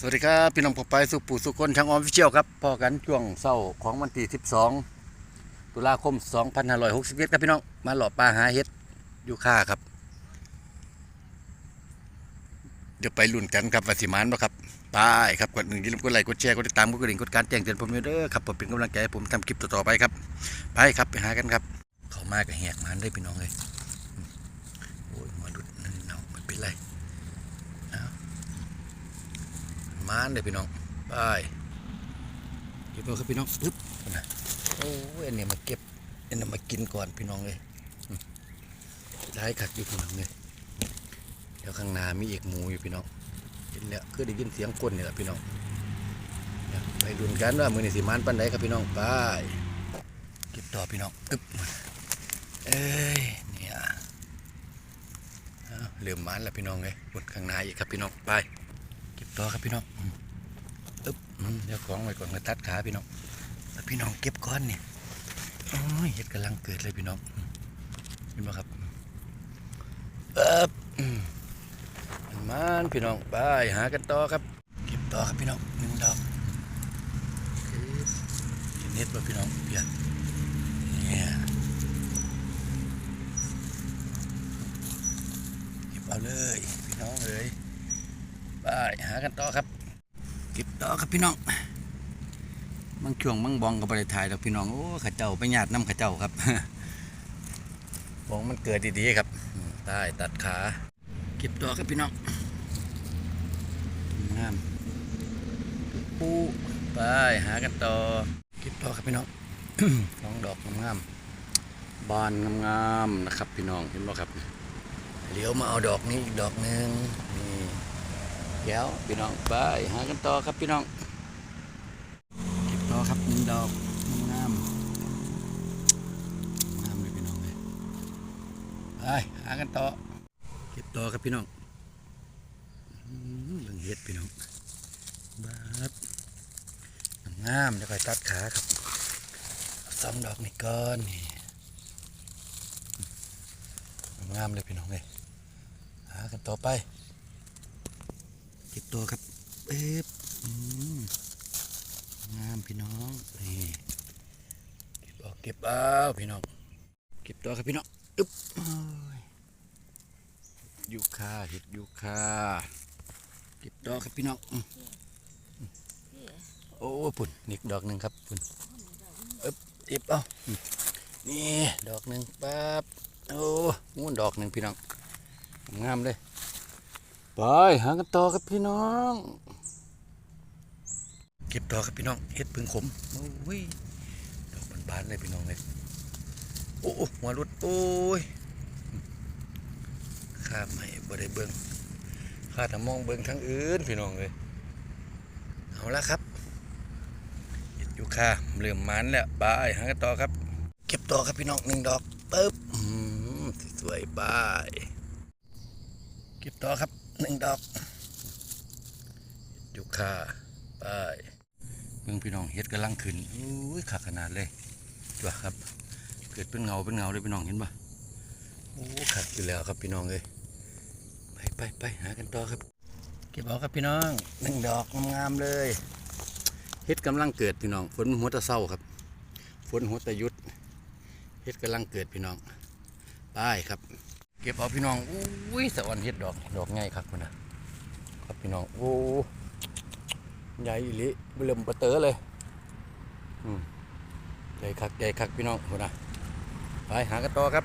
สวัสดีครับพี่น้องผมไปสุปู่สุคนทางออมฟิเชียลครับพอกันช่วงเศร้าของวันที่ 12 ตุลาคม 2561ครับพี่น้องมาหล่อปลาหาเห็ดอยู่ค่าครับ เดี๋ยวไปลุ้นกันครับว่าสิมานบ่ครับไปครับกดหนึ่งอย่าลืมกดไลค์กดแชร์กดติดตามกดกระดิ่งกดการแจ้งเตือนผมด้วยเด้อครับผมเป็นกำลังใจให้ผมทำคลิปต่อๆไปครับไปครับไปหากันครับ เขามากับแหกมันได้พี่น้องเลยอืมโอ้ยมาดุดนั่นเนาไม่เป็นไรเอา มานเลยพี่น้องไปเก็บเอาครับพี่น้องปึ๊บนะโอ้ยอันนี้มาเก็บอันนี้มากินก่อนพี่น้องเลยได้ขัดอยู่พี่น้องเลยเดี๋ยวข้างหน้ามีอีกหมูอยู่พี่น้องเห็นแล้วคือได้ยินเสียงคนนี่แหละพี่น้องไปดุนกันว่ามือนี่สิมานปันไดครับพี่น้องไปเก็บต่อพี่น้องอึ๊บเอ้ยเนี่ยเอาเริ่มมานแล้วพี่น้องเลยบนข้างหน้าอีกครับพี่น้องไป ต่อครับพี่น้องอึ๊บเดี๋ยวของไว้ก่อนมาตัดขาพี่น้องแล้วพี่น้องเก็บก้อนเนี่ยโอ้ยเห็ดกำลังเกิดเลยพี่น้องมเห็นไหมครับเอ๊บมันพี่น้องไปหากันต่อครับ เก็บต่อครับพี่น้องหนึ่งดอกเน็ตป่ะพี่น้องเพียเนี่ยเก็บเอาเลยพี่น้องเลย ไปหากันต่อครับ เก็บต่อครับพี่น้องบางช่วงบางบองก็ไปถ่ายแล้วพี่น้องโอ้ข้าเจ้าไปหยาดน้ำข้าเจ้าครับบองมันเกิดดีๆครับใต้ตัดขาเก็บต่อครับพี่น้องงามปูไปหากันต่อเก็บต่อครับพี่น้องสองดอกงามบานงามๆนะครับ พี่น้องเห็นไหมครับเลี้ยวมาเอาดอกนี้อีกดอกหนึ่ง นี่แก้วพี่น้องไปหากันต่อครับพี่น้องเก็บต่อครับหนึ่งดอกงามงามเลยพี่น้องเลยไปหากันต่อเก็บต่อครับพี่น้องเรื่องเห็ดพี่น้องบาดงามจะคอยตัดขาครับสองดอกนี่ก่อนนี่งามเลยพี่น้องเลยหากันต่อไป เก็บตัวครับเอ๊บงามพี่น้องนี่เก็บเอาเก็บเอาพี่น้องเก็บตัวครับพี่น้องอึ๊บโอ้ยยูคาเห็ดยูคาเก็บดอกครับพี่น้องโอ้ปุ่นนี่ดอกหนึ่งครับปุ่นเอ๊บเอ็บเอานี่ดอกหนึ่งปั๊บโอ้งูดอกหนึ่งพี่น้องงามเลย ไปหากันต่อครับพี่น้อง เก็บดอกครับพี่น้องเฮ็ดพึ่งขมโอ้ยดอกบานๆเลยพี่น้องเลยโอ้หัวรุดโอ้ยข้ามให้บ่ได้เบิงข้าแต่มองเบิงทางอื่นพี่น้องเลยเอาละครับเห็ดอยู่ค่าเริ่มมันแล้วบายหากันต่อครับ เก็บต่อครับพี่น้องหนึ่งดอกปึ๊บสวยๆบายเก็บต่อครับ หนึ่งดอกเห็ดอยู่ค่าบายเบิ่งพี่น้องเห็ดกำลังขึ้นอุ้ยขาขนาดเลยจ้ะครับ เกิดเป็นเงาเป็นเงาเลยพี่น้องเห็นปะโอ้ขัดอยู่แล้วครับพี่น้องเลยไปไปไปหากันต่อครับ เก็บเอาครับพี่น้องหนึ่งดอกงามๆเลยเฮ็ดกำลังเกิดพี่น้องฝนหัวตะเศร้าครับฝนหัวตะยุดเฮ็ดกำลังเกิดพี่น้องไปครับ เก็บเอาพี่น้องอุ้ยสะออนเฮ็ดดอกดอกง่ายครับคุณนะครับพี่น้องโอ้ใหญ่อิลิเริ่มประเตอเลยอืมใหญ่คักใหญ่คักพี่น้องคุณนะไปหากันต่อครับ